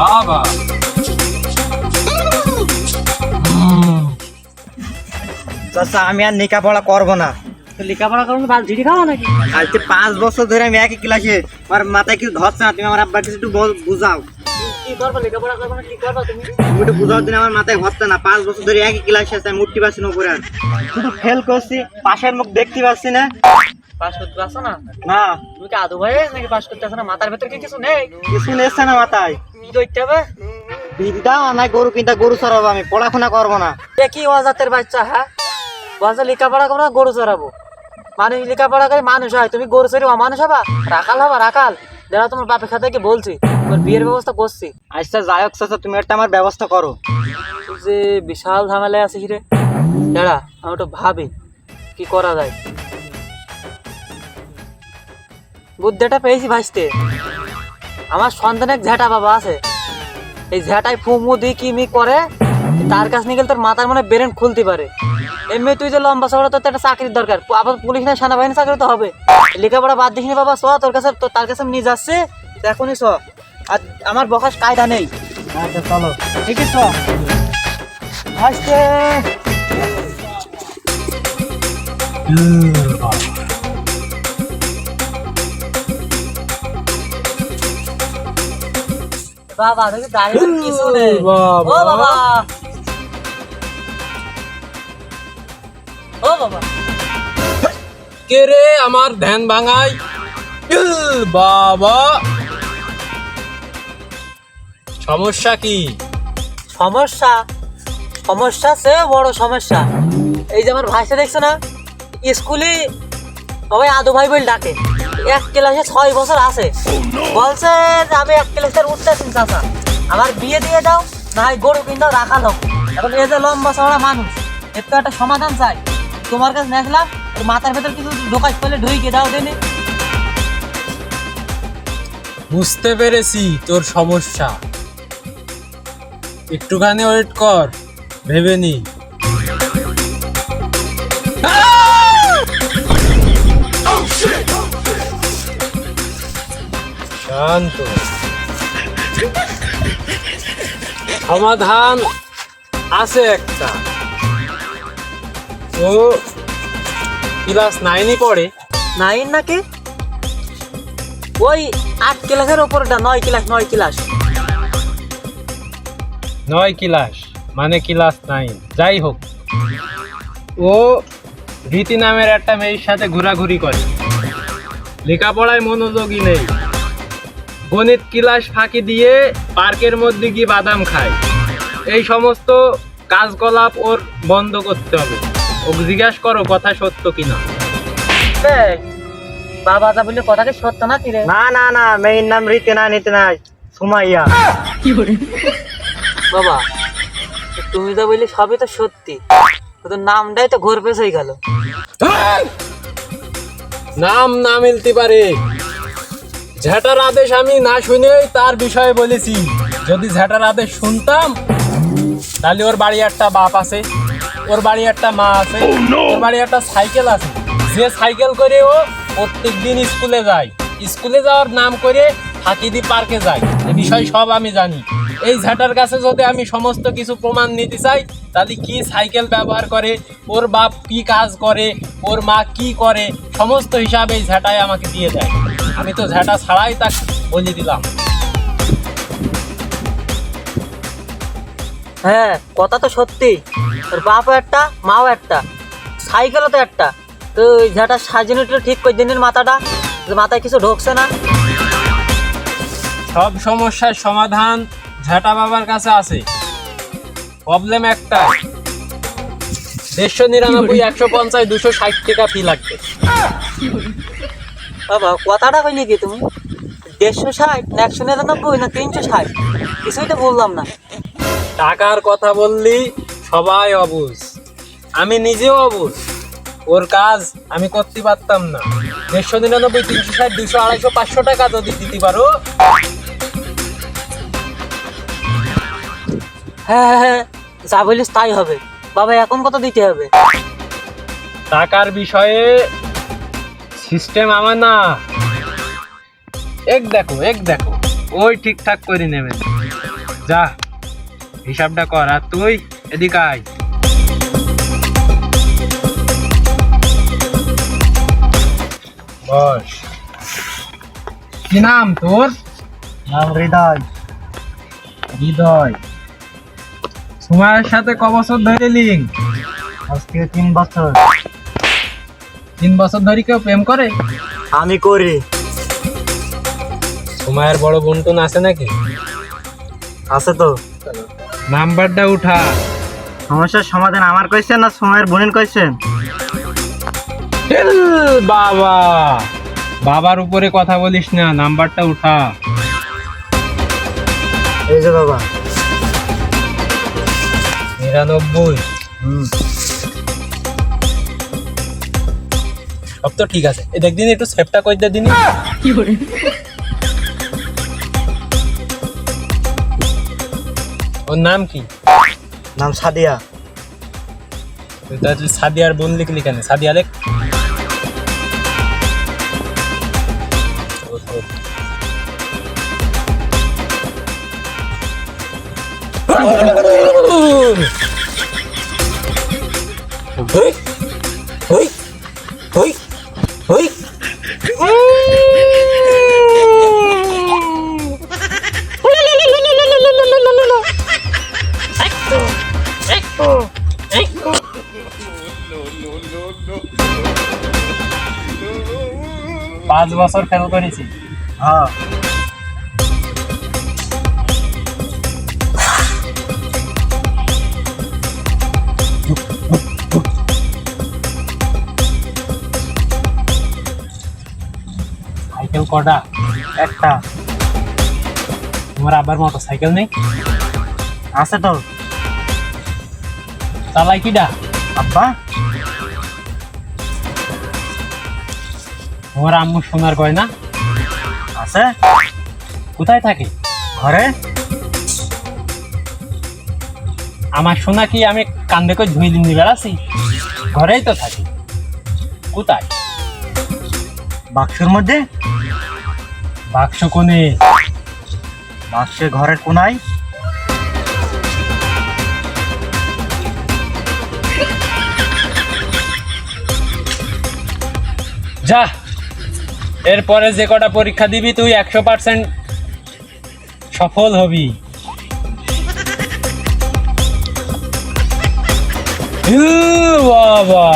বাবা। চাচা আমি আর লেখাপড়া করব না। তো লেখাপড়া করুন বাল ঝিড়ি খাওয়া নাকি? আজকে পাঁচ বছর ধরে আমি একই ক্লাসে আমার মাথায় কিছু ধরছে না তুমি আমার আব্বার কিছু একটু বুঝাও। কি করব লেখাপড়া করব না কি করব তুমি? তুমি একটু বুঝাও দিন আমার মাথায় ঘরছে না। পাঁচ বছর ধরে একই ক্লাসে আছে আমি উঠতে পারছি না উপরে শুধু ফেল করছি পাশের মুখ দেখতে পাচ্ছি না। পাস করতে পারছ না? না। তুমি কি আদু ভাই নাকি পাস করতে আসো না? মাথার ভেতর কি কিছু নেই? কিছু নেচ্ছে না মাথায়। কি করতে হবে? বিধি দাও গরু কিনতে গরু চড়াবো আমি পড়াশোনা করব না। এ কি অজাতের বাচ্চা হ্যাঁ? বলছে লেখাপড়া করব না গরু চড়াবো। মানুষ লেখাপড়া করে মানুষ হয় তুমি গরু চড়ি অমানুষ হবা? রাখাল হবা রাখাল। যারা তোমার বাপের খাতে কি বলছি? তোমার বিয়ের ব্যবস্থা করছি। আচ্ছা যাই হোক চাচা তুমি একটা আমার ব্যবস্থা করো। যে বিশাল ঝামেলায় আছিস রে। দাঁড়া আমি একটু ভাবি কি করা যায়? বুদ্ধিটা পেয়েছি ভাসতে। আমার সন্তানের এক ঝ্যাটা বাবা আছে। এই ঝ্যাটাই ফুমু দি কি মি করে তার কাছে নিয়ে গেলে তোর মাথার মনে ব্রেন খুলতে পারে। এমনি তুই যে লম্বা চড়া তোর তো একটা চাকরির দরকার। আবার পুলিশ না সেনাবাহিনী চাকরি তো হবে। লেখাপড়া বাদ দিস বাবা চ তোর কাছে তো তার কাছে নিয়ে যাচ্ছে। এখনই চ। আর আমার বকাস কায়দা নেই। আচ্ছা চলো। ঠিক আছে বাবা দেখি দাঁড়িয়ে কিছু নেই ও বাবা। ও বাবা। কে রে আমার ধ্যান ভাঙাই বাবা। সমস্যা কি? সমস্যা? সমস্যা সে বড় সমস্যা। এই যে আমার ভাইসে দেখছ না? স্কুলে সবাই আদু ভাই বলে ডাকে। এক ক্লাসে ছয় বছর আছে। বলছে যে আমি এক ক্লাসের উঠতে চাচা আমার বিয়ে দিয়ে দাও না হয় গরু কিনতে রাখা লোক। এখন এই যে লম্বা চড়া মানুষ, এর তো একটা সমাধান চাই। তোমার কাছে ওর মাথার ভেতর কিছু ঢোকাস পেলে ঢুইকে দাও দেনি। বুঝতে পেরেছি তোর সমস্যা। একটুখানি ওয়েট কর, ভেবে নি। শান্ত সমাধান আছে একটা। ও ক্লাস নাইনই পড়ে। নাইন নাকি? ওই আট ক্লাসের ওপরটা নয় ক্লাস নয় ক্লাস। নয় ক্লাস মানে ক্লাস নাইন। যাই হোক ও রীতি নামের একটা মেয়ের সাথে ঘোরাঘুরি করে। লেখাপড়ায় মনোযোগী নেই। গণিত ক্লাস ফাঁকি দিয়ে পার্কের মধ্যে গিয়ে বাদাম খায়। এই সমস্ত কাজকলাপ ওর বন্ধ করতে হবে। ওকে জিজ্ঞাসা করো কথা সত্য কিনা? বাবা যা বললে কথাটা সত্য না কি না না না মেয়ের নাম রীতি না নিতে নাই সুমাইয়া। বাবা তুমি তো বললে সবই তো সত্যি। কিন্তু নামটাই তো ঘোর হয়ে গেল। নাম না মিলতে পারে। ঝ্যাটার আদেশ আমি না শুনেই তার বিষয়ে বলেছি। যদি ঝ্যাটার আদেশ শুনতাম তাহলে ওর বাড়ি একটা বাপ আছে ওর বাড়ি একটা মা আছে ওর বাড়ি একটা সাইকেল আছে। যে সাইকেল করে ও প্রত্যেক দিন স্কুলে যায় স্কুলে যাওয়ার নাম করে ফাঁকিদি পার্কে যায়। এই বিষয় সব আমি জানি। এই ঝ্যাটার কাছে যদি আমি সমস্ত কিছু প্রমাণ নিতে চাই তাহলে কি সাইকেল ব্যবহার করে ওর বাপ কি কাজ করে ওর মা কি করে সমস্ত হিসাবে এই ঝ্যাটাই আমাকে দিয়ে দেয়। আমি তো ঝ্যাটা ছাড়াই তাকে বলে দিলাম। হ্যাঁ কথা তো সত্যি। তোর বাপও একটা মাও একটা সাইকেলও তো একটা। তো ওই ঝাঁটা সাজানোটা ঠিক করে দিনের মাথাটা? মাথায় কিছু ঢোকছে না? সব সমস্যার সমাধান ঝাঁটা বাবার কাছে আছে। প্রবলেম একটা। দেড়শো নিরানব্বই একশো পঞ্চাশ দুশো ষাট টাকা ফি লাগবে। বাবা কথাটা কইলে কি তুমি? দেড়শো ষাট একশো নিরানব্বই না তিনশো ষাট? কিছুই তো বললাম না। টাকার কথা বললি সবাই অবুঝ। আমি নিজেও অবুঝ। ওর কাজ আমি করতে পারতাম না। দেড়শো নিরানব্বই তিনশো ষাট দুশো আড়াইশো পাঁচশো টাকা যদি দিতে পারো। হ্যাঁ হ্যাঁ হ্যাঁ যা বলিস তাই হবে। বাবা এখন কত দিতে হবে? টাকার বিষয়ে সিস্টেম আমার না। এক দেখো এক দেখো ওই ঠিকঠাক করে নেবেন যা হিসাবটা কর আর তুই এদিক আয়। বস। কি নাম তোর? নাম হৃদয়। হৃদয়। সময়ের সাথে ক বছর ধরে লিঙ্ক? আজকে তিন বছর। তিন বছর ধরে কেউ প্রেম করে? আমি করি। সময়ের বড় বোন বন্টন আছে নাকি? আছে তো। নাম্বারটা উঠা। সমস্যার সমাধান আমার কইছেন না সময়ের বোনের কইছেন? বাবা। বাবার উপরে কথা বলিস না নাম্বারটা উঠা। এই যে বাবা। নিরানব্বই। হুম। সব তো ঠিক আছে। এই দেখ দিন একটু সেভটা করে দে দিন ওর নাম কি? নাম সাদিয়া। তুই সাদিয়ার বোন লিখলি কেন? সাদিয়া লেখ। হই পাঁচ বছর ফেল করেছি। হ্যাঁ। সাইকেল কটা? একটা। তোমার আবার মোটর সাইকেল নেই? আছে তো। চালাই কিডা? আব্বা? তোমার আম্মু সোনার গয়না। আছে? কোথায় থাকে? ঘরে? আমার সোনা কি আমি কান্দে করে ধুই দিন বেড়াচ্ছি? ঘরেই তো থাকি। কোথায়? বাক্সের মধ্যে? বাক্স কোনে? বাক্সে ঘরের কোনায়? যা এরপরে যে কটা পরীক্ষা দিবি তুই একশো পার্সেন্ট সফল হবি। বাবা।